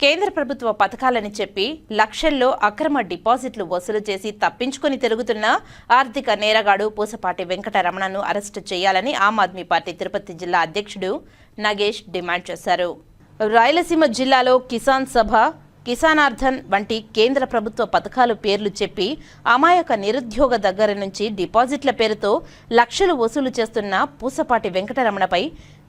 కేంద్ర ప్రభుత్వ పథకాలని చెప్పి లక్షల్లో అక్రమ డిపాజిట్లు వసూలు చేసి తప్పించుకొని తిరుగుతున్న ఆర్థిక నేరగాడు పూసపాటి వెంకటరమణను అరెస్టు చేయాలని ఆమ్ ఆద్మీ పార్టీ తిరుపతి జిల్లా అధ్యక్షుడు నగేష్ డిమాండ్ చేశారు. రాయలసీమ జిల్లాలో కిసాన్ సభ కిసానార్థన్ వంటి కేంద్ర ప్రభుత్వ పథకాలు పేర్లు చెప్పి అమాయక నిరుద్యోగ దగ్గర నుంచి డిపాజిట్ల పేరుతో లక్షలు వసూలు చేస్తున్న పూసపాటి వెంకటరమణపై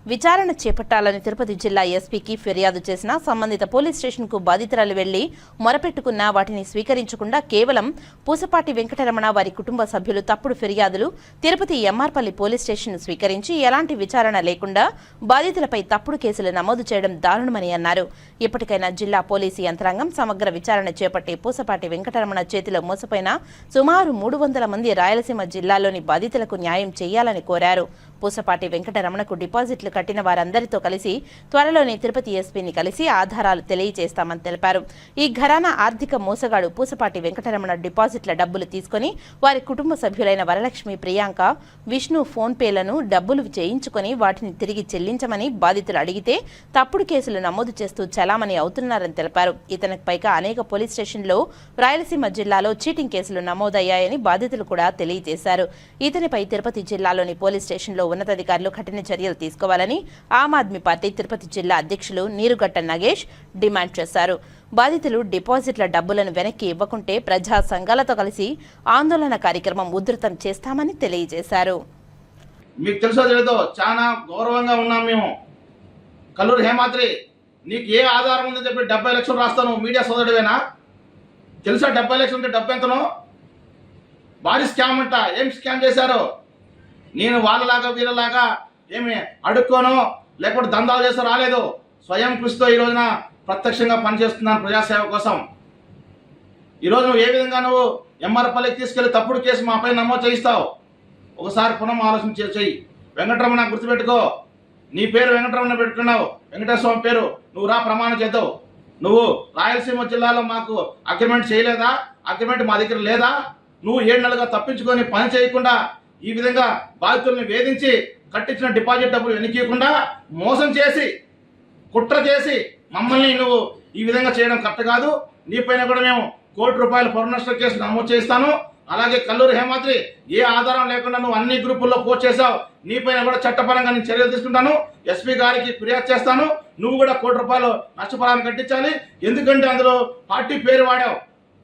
విచారణ చేపట్టాలని తిరుపతి జిల్లా ఎస్పీకి ఫిర్యాదు చేసిన సంబంధిత పోలీస్ స్టేషన్కు బాధితురాలు వెళ్ళి మొరపెట్టుకున్నా వాటిని స్వీకరించకుండా కేవలం పూసపాటి వెంకటరమణ వారి కుటుంబ సభ్యులు తప్పుడు ఫిర్యాదులు తిరుపతి ఎంఆర్పల్లి పోలీస్ స్టేషన్ స్వీకరించి ఎలాంటి విచారణ లేకుండా బాధితులపై తప్పుడు కేసులు నమోదు చేయడం దారుణమని అన్నారు. ఇప్పటికైనా జిల్లా పోలీసు యంత్రాంగం సమగ్ర విచారణ చేపట్టి పూసపాటి వెంకటరమణ చేతిలో మోసపోయిన సుమారు మూడు వందల మంది రాయలసీమ జిల్లాలోని బాధితులకు న్యాయం చేయాలని కోరారు. పూసపాటి వెంకటరమణకు డిపాజిట్లు కట్టిన వారందరితో కలిసి త్వరలోనే తిరుపతి ఎస్పీని కలిసి ఆధారాలు తెలియజేస్తామని తెలిపారు. ఈ ఘరానా ఆర్థిక మోసగాడు పూసపాటి వెంకటరమణ డిపాజిట్ల డబ్బులు తీసుకొని వారి కుటుంబ సభ్యులైన వరలక్ష్మి ప్రియాంక విష్ణు ఫోన్పేలను డబ్బులు చేయించుకొని వాటిని తిరిగి చెల్లించమని బాధితులు అడిగితే తప్పుడు కేసులు నమోదు చేస్తూ చలామణి అవుతున్నారని తెలిపారు. ఇతనికి పైగా అనేక పోలీస్ స్టేషన్లో రాయలసీమ జిల్లాలో చీటింగ్ కేసులు నమోదయ్యాయని బాధితులు కూడా తెలియజేశారు. ఇతనిపై తిరుపతి జిల్లాలోని పోలీస్ స్టేషన్లో ఉన్నతాధికారులు కఠిన చర్యలు తీసుకోవాలని ఆమ్ ఆద్మీ పార్టీ తిరుపతి జిల్లా అధ్యక్షులు నీరుగట్ట నగేష్ డిమాండ్ చేశారు. బాధితులు డిపాజిట్ల డబ్బులను వెనక్కి ఇవ్వకుంటే ప్రజా సంఘాలతో కలిసి ఆందోళన కార్యక్రమం ఉధృతం చేస్తామని తెలియజేశారు. మీకు తెలుసో చాలా గౌరవంగా ఉన్నాం మేము. కల్లూరు హేమాద్రి నీకు ఏ ఆధారం ఉందని చెప్పి డెబ్బై లక్షలు రాస్తాను మీడియా సోదరుడివేనా? తెలుసా డెబ్బై లక్షలు ఉంటే డబ్బు ఎంతను? భారీ స్కామ్ అంట ఏం స్కామ్ చేశారు? నేను వాళ్ళలాగా వీళ్ళలాగా ఏమి అడుక్కోను? లేకపోతే దందాలు చేస్తూ రాలేదు. స్వయం కృషితో ఈ రోజున ప్రత్యక్షంగా పనిచేస్తున్నాను ప్రజాసేవ కోసం. ఈరోజు నువ్వు ఏ విధంగా నువ్వు ఎంఆర్పల్లికి తీసుకెళ్ళి తప్పుడు కేసు మాపై నమోదు చేయిస్తావు? ఒకసారి పునః ఆలోచన చేసేయి వెంకటరమణ గుర్తుపెట్టుకో. నీ పేరు వెంకటరమణ పెట్టుకున్నావు. వెంకటేశ్వరస్వామి పేరు నువ్వు రా ప్రమాణం చేద్దావు. నువ్వు రాయలసీమ జిల్లాలో మాకు అగ్రిమెంట్ చేయలేదా? అగ్రిమెంట్ మా దగ్గర లేదా? నువ్వు ఏడు నెలలుగా తప్పించుకొని పని చేయకుండా ఈ విధంగా బాధితుల్ని వేధించి కట్టించిన డిపాజిట్ డబ్బులు వెనకీయకుండా మోసం చేసి కుట్ర చేసి మమ్మల్ని నువ్వు ఈ విధంగా చేయడం కరెక్ట్ కాదు. నీపైన కూడా మేము కోటి రూపాయల పరునష్ట కేసు నమోదు చేస్తాను. అలాగే కల్లూరు హేమాద్రి ఏ ఆధారం లేకుండా నువ్వు అన్ని గ్రూపుల్లో పోస్ట్ చేసావు నీపైన కూడా చట్టపరంగా నేను చర్యలు తీసుకుంటాను. ఎస్పీ గారికి ఫిర్యాదు చేస్తాను. నువ్వు కూడా కోటి రూపాయలు నష్టపరాన్ని కట్టించాలి. ఎందుకంటే అందులో పార్టీ పేరు వాడావు.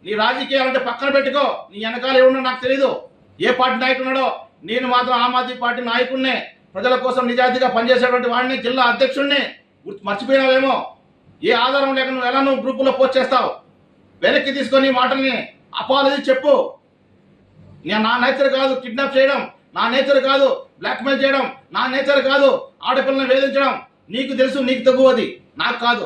నీ రాజకీయాలంటే పక్కన పెట్టుకో. నీ వెనకాల ఏమున్నా నాకు తెలియదు ఏ పార్టీ నాయకున్నాడో నేను మాత్రం ఆమ్ ఆద్మీ పార్టీ నాయకుడినే. ప్రజల కోసం నిజాయితీగా పనిచేసేటువంటి వాడిని జిల్లా అధ్యక్షుడిని గుర్తు మర్చిపోయినావేమో? ఏ ఆధారం లేక నువ్వు ఎలా నువ్వు గ్రూపులో పోస్ట్ చేస్తావు? వెనక్కి తీసుకొని మాటల్ని అపాలజీ చెప్పు. నేను నా నేచర్ కాదు కిడ్నాప్ చేయడం నా నేచర్ కాదు బ్లాక్మెయిల్ చేయడం నా నేచర్ కాదు ఆడపిల్లని వేధించడం. నీకు తెలుసు నీకు తగ్గువది నాకు కాదు.